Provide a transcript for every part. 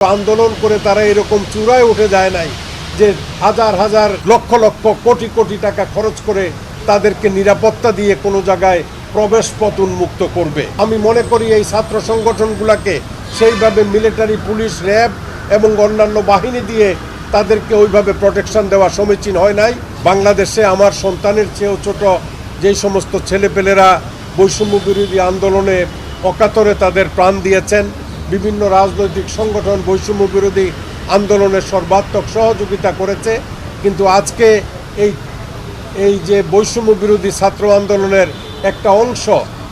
আন্দোলন করে তারা এরকম চূড়ায় উঠে যায় নাই যে হাজার হাজার লক্ষ লক্ষ কোটি কোটি টাকা খরচ করে তাদেরকে নিরাপত্তা দিয়ে কোনো জায়গায় প্রবেশ পথ উন্মুক্ত করবে। আমি মনে করি এই ছাত্র সংগঠনগুলোকে সেইভাবে মিলিটারি পুলিশ, র্যাব এবং অন্যান্য বাহিনী দিয়ে তাদেরকে ওইভাবে প্রোটেকশন দেওয়া সমীচীন হয় নাই। বাংলাদেশে আমার সন্তানের চেয়েও ছোট যেই সমস্ত ছেলেপেলেরা বৈষম্য বিরোধী আন্দোলনে অকাতরে তাদের প্রাণ দিয়েছেন বিভিন্ন রাজনৈতিক সংগঠন বৈষম্য বিরোধী আন্দোলনের সর্বাত্মক সহযোগিতা করেছে। কিন্তু আজকে এই এই যে বৈষম্য বিরোধী ছাত্র আন্দোলনের একটা অংশ,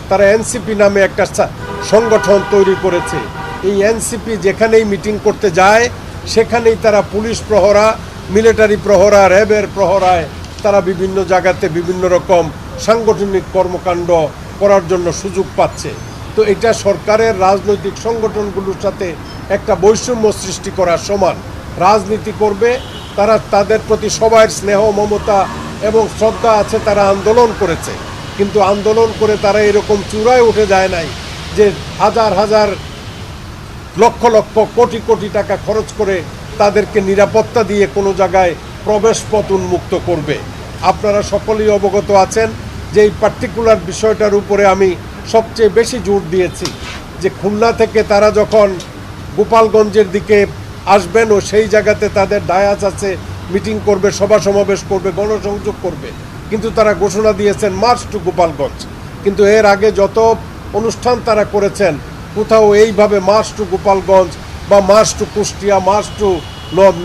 তারা এনসিপি নামে একটা সংগঠন তৈরি করেছে। এই এনসিপি যেখানেই মিটিং করতে যায়, সেখানেই তারা পুলিশ প্রহরা, মিলিটারি প্রহরা, র্যাবের প্রহরায় তারা বিভিন্ন জায়গাতে বিভিন্ন রকম সাংগঠনিক কর্মকাণ্ড করার জন্য সুযোগ পাচ্ছে। তো এটা সরকারের রাজনৈতিক সংগঠনগুলোর সাথে একটা বৈষম্য সৃষ্টি করার সমান। রাজনীতি করবে, তারা তাদের প্রতি সবাই স্নেহ, মমতা এবং শ্রদ্ধা আছে, তারা আন্দোলন করেছে। কিন্তু আন্দোলন করে তারা এরকম চূড়ায় উঠে যায় নাই যে হাজার হাজার লক্ষ লক্ষ কোটি কোটি টাকা খরচ করে তাদেরকে নিরাপত্তা দিয়ে কোনো জায়গায় প্রবেশ পথ উন্মুক্ত করবে। আপনারা সকলেই অবগত আছেন যে এই পার্টিকুলার বিষয়টার উপরে আমি সবচেয়ে বেশি জোর দিয়েছি যে খুলনা থেকে তারা যখন গোপালগঞ্জের দিকে আসবেন ও সেই জায়গাতে তাদের ডায়াস আছে, মিটিং করবে, সভা সমাবেশ করবে, গণসংযোগ করবে। কিন্তু তারা ঘোষণা দিয়েছেন মার্চ টু গোপালগঞ্জ। কিন্তু এর আগে যত অনুষ্ঠান তারা করেছেন, কোথাও এইভাবে মার্চ টু গোপালগঞ্জ বা March to Kushtia, March to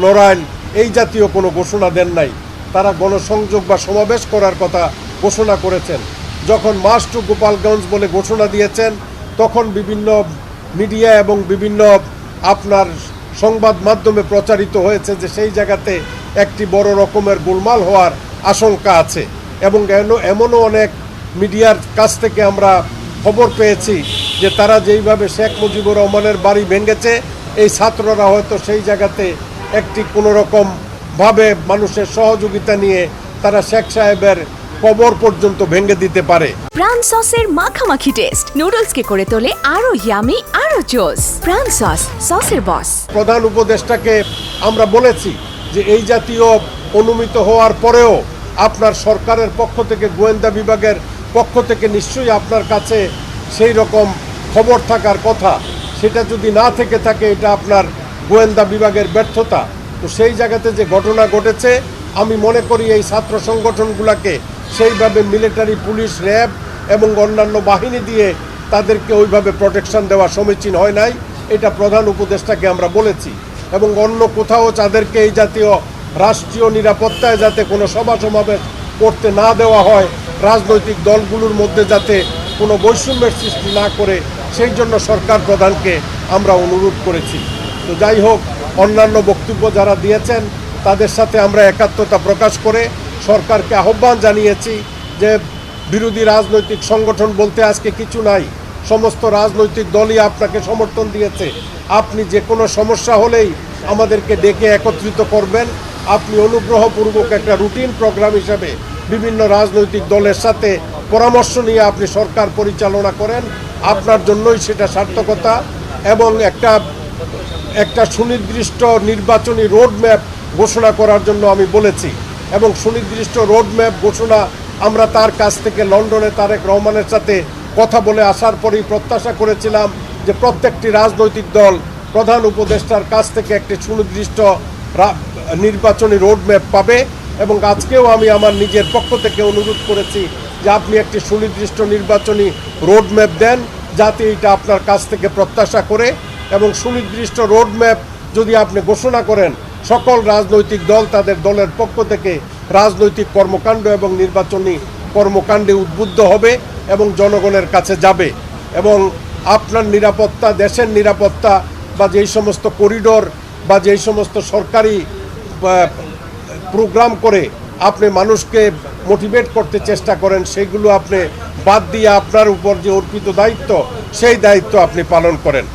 Narail এই জাতীয় কোনো ঘোষণা দেন নাই। তারা গণসংযোগ বা সমাবেশ করার কথা ঘোষণা করেছেন। যখন মার্চ টু গোপালগঞ্জ বলে ঘোষণা দিয়েছেন, তখন বিভিন্ন মিডিয়া এবং বিভিন্ন আপনার সংবাদ মাধ্যমে প্রচারিত হয়েছে যে সেই জায়গাতে একটি বড় রকমের গোলমাল হওয়ার আশঙ্কা আছে এবং এমনও অনেক মিডিয়ার কাছ থেকে আমরা খবর পেয়েছি যে তারা যেইভাবে শেখ মুজিবুর রহমানের বাড়ি ভেঙেছে, এই ছাত্ররা হয়তো সেই জায়গাতে একটি কোনো রকম মানুষের সহযোগিতা নিয়ে তারা শেখ সাহেবের কবর পর্যন্ত ভেঙে দিতে পারে। প্রাণ সসের মাখামাখি টেস্ট নুডলসকে করে তোলে আরও ইয়ামি আরও জোস প্রাণ সস সসের বস প্রধান উপদেষ্টাকে আমরা বলেছি যে এই জাতীয় অনুমিত হওয়ার পরেও আপনার সরকারের পক্ষ থেকে গোয়েন্দা বিভাগের পক্ষ থেকে নিশ্চয়ই আপনার কাছে সেই রকম খবর থাকার কথা। সেটা যদি না থেকে থাকে এটা আপনার গোয়েন্দা বিভাগের ব্যর্থতা। তো সেই জায়গাতে যে ঘটনা ঘটেছে আমি মনে করি এই ছাত্র সংগঠনগুলোকে সেইভাবে মিলিটারি পুলিশ র্যাব এবং অন্যান্য বাহিনী দিয়ে তাদেরকে ওইভাবে প্রোটেকশন দেওয়া সমীচীন হয় নাই। এটা প্রধান উপদেষ্টাকে আমরা বলেছি। এবং অন্য কোথাও তাদেরকে এই জাতীয় রাষ্ট্রীয় নিরাপত্তায় যাতে কোনো সভা সমাবেশ করতে না দেওয়া হয়, রাজনৈতিক দলগুলোর মধ্যে যাতে কোনো বৈষম্যের সৃষ্টি না করে, সেই জন্য সরকার প্রধানকে আমরা অনুরোধ করেছি। তো যাই হোক, অন্যান্য বক্তব্য যারা দিয়েছেন, তাদের সাথে আমরা একাত্মতা প্রকাশ করে সরকারকে আহ্বান জানিয়েছি যে বিরোধী রাজনৈতিক সংগঠন বলতে আজকে কিছু নাই। সমস্ত রাজনৈতিক দলই আপনাকে সমর্থন দিয়েছে। আপনি যে কোনো সমস্যা হলেই আমাদেরকে ডেকে একত্রিত করবেন। আপনি অনুগ্রহপূর্বক একটা রুটিন প্রোগ্রাম হিসাবে বিভিন্ন রাজনৈতিক দলের সাথে পরামর্শ নিয়ে আপনি সরকার পরিচালনা করেন। আপনার জন্যই সেটা সার্থকতা এবং একটা একটা সুনির্দিষ্ট নির্বাচনী রোডম্যাপ ঘোষণা করার জন্য আমি বলেছি। এবং সুনির্দিষ্ট রোডম্যাপ ঘোষণা আমরা তার কাছ থেকে লন্ডনে তারেক রহমানের সাথে কথা বলে আসার পরেই প্রত্যাশা করেছিলাম যে প্রত্যেকটি রাজনৈতিক দল প্রধান উপদেষ্টার কাছ থেকে একটি সুনির্দিষ্ট নির্বাচনী রোডম্যাপ পাবে এবং আজকেও আমি আমার নিজের পক্ষ থেকে অনুরোধ করেছি যে আপনি একটি সুনির্দিষ্ট নির্বাচনী রোডম্যাপ দেন যাতে এটা আপনার কাছ থেকে প্রত্যাশা করে এবং সুনির্দিষ্ট রোডম্যাপ যদি আপনি ঘোষণা করেন সকল রাজনৈতিক দল তাদের দলের পক্ষ থেকে রাজনৈতিক কর্মকাণ্ড এবং নির্বাচনী কর্মকাণ্ডে উদ্বুদ্ধ হবে এবং জনগণের কাছে যাবে এবং আপনার নিরাপত্তা, দেশের নিরাপত্তা বা যেই সমস্ত করিডোর বা যেই সমস্ত সরকারি প্রোগ্রাম করে আপনি মানুষকে মোটিভেট করতে চেষ্টা করেন, সেগুলো আপনি বাদ দিয়ে আপনার উপর যে অর্পিত দায়িত্ব, সেই দায়িত্ব আপনি পালন করেন।